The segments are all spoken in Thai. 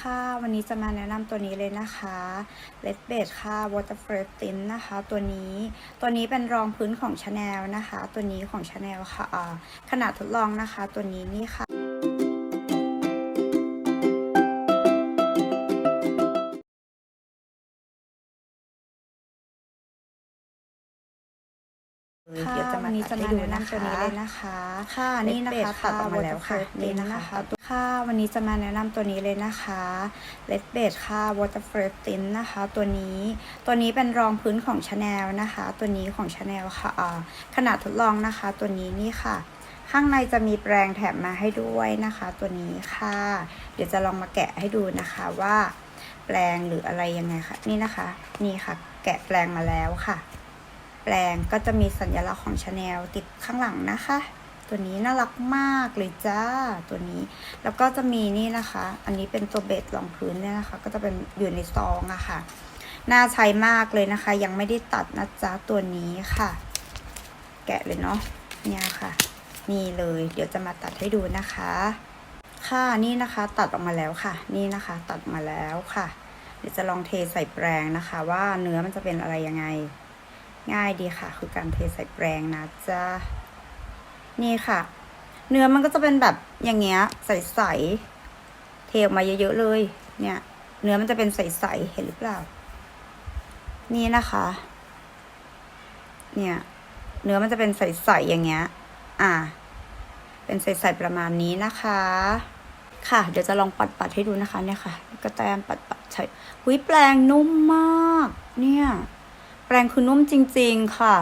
ค่ะวันนี้จะมาแนะนำตัวนี้เลยนะคะ l e d b a d ค่ะ Waterproof Tint นะคะ ตัวนี้ตัวนี้เป็นรองพื้นของ Chanel นะคะ ตัวนี้ของ Chanel ค่ะ ขนาดทดลองนะคะ ตัวนี้นี่ค่ะ ค่ะเดี๋ยวจะมาวันนี้ตัจะดให้มาดูแนะนะนำตัวคะ นี้เลยนะคะ ค่ะ Red นี่นะคะ Base ตัดออกมาแล้วค่ะนี่นี่นะนะคะคะค่ะวันนี้จะมาแนะนำตัวนี้เลยนะคะ Red b a d ค่ะ Water f r e s h Tint นะคะ ตัวนี้ตัวนี้เป็นรองพื้นของ Chanel นะคะ ตัวนี้ของ Chanel ค่ะอ่าขนาดทดลองนะคะ ตัวนี้นี่ค่ะ ข้างในจะมีแปรงแถมมาให้ด้วยนะคะ ตัวนี้ค่ะ เดี๋ยวจะลองมาแกะให้ดูนะคะว่า แปรงหรืออะไรยังไงคะนี่นะคะ นี่ค่ะ แกะแปรงมาแล้วค่ะ แปรงก็จะมีสัญลักษณ์ของชาแนลติดข้างหลังนะคะ ตัวนี้น่ารักมากเลยจ้าตัวนี้ แล้วก็จะมีนี่นะคะ อันนี้เป็นตัวเบสรองพื้นเนี่ยนะคะ ก็จะเป็นอยู่ในซองอะค่ะน่าใช้มากเลยนะคะ ยังไม่ได้ตัดนะจ๊ะตัวนี้ค่ะ แกะเลยเนาะเนี่ยค่ะ นี่เลย เดี๋ยวจะมาตัดให้ดูนะคะ ค่ะนี่นะคะ ตัดออกมาแล้วค่ะ นี่นะคะ ตัดมาแล้วค่ะ เดี๋ยวจะลองเทใส่แปรงนะคะ ว่าเนื้อมันจะเป็นอะไรยังไง ง่ายดีค่ะ คือการเทใส่แปรงนะจ๊ะ นี่ค่ะ เนื้อมันก็จะเป็นแบบอย่างเงี้ยใสๆเทออกมาเยอะๆเลย เนี่ย เนื้อมันจะเป็นใสๆเห็นหรือเปล่า นี่นะคะ เนี่ย เนื้อมันจะเป็นใสๆอย่างเงี้ย อ่า เป็นใสๆประมาณนี้นะคะค่ะ เดี๋ยวจะลองปัดปัดๆให้ดูนะคะเนี่ยค่ะก็แตมปัดปัดๆใช่หุยแปลงนุ่มมาก เนี่ย แปรงคือนุ่มจริง ๆ ค่ะ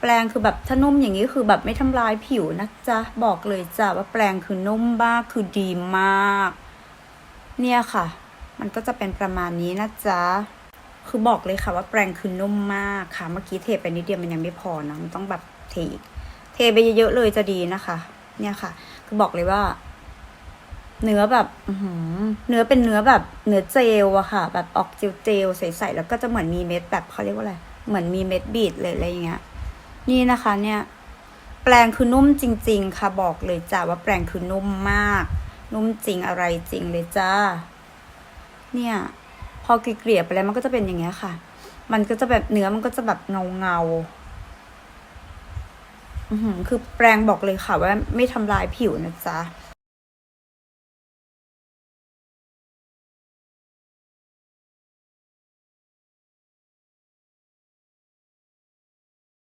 แปรงคือแบบถ้านุ่มอย่างนี้คือแบบไม่ทำลายผิวนะจ๊ะ บอกเลยจ้ะว่าแปรงคือนุ่มมากคือดีมาก เนี่ยค่ะ มันก็จะเป็นประมาณนี้นะจ๊ะ คือบอกเลยค่ะว่าแปรงคือนุ่มมากค่ะ เมื่อกี้เทไปนิดเดียวมันยังไม่พอนะมันต้องแบบเทอีกเทไปเยอะๆเลยจะดีนะคะ เนี่ยค่ะ คือบอกเลยว่า เนื้อแบบเนื้อเป็นเนื้อแบบเนื้อเจลอะค่ะ แบบออกเจลเจลๆใสๆแล้วก็จะเหมือนมีเม็ดแบบเขาเรียกว่าอะไรเหมือนมีเม็ดบีดเลยอะไรอย่างเงี้ย นี่นะคะ เนี่ย แปรงคือนุ่มจริง ๆ ค่ะบอกเลยจ้าว่าแปรงคือนุ่มมาก นุ่มจริงอะไรจริงเลยจ้า เนี่ย พอเกลี่ยไปแล้วมันก็จะเป็นอย่างเงี้ยค่ะ มันก็จะแบบเนื้อมันก็จะแบบเงาเงาอือหือคือแปรงบอกเลยค่ะว่าไม่ทำลายผิวนะจ๊ะ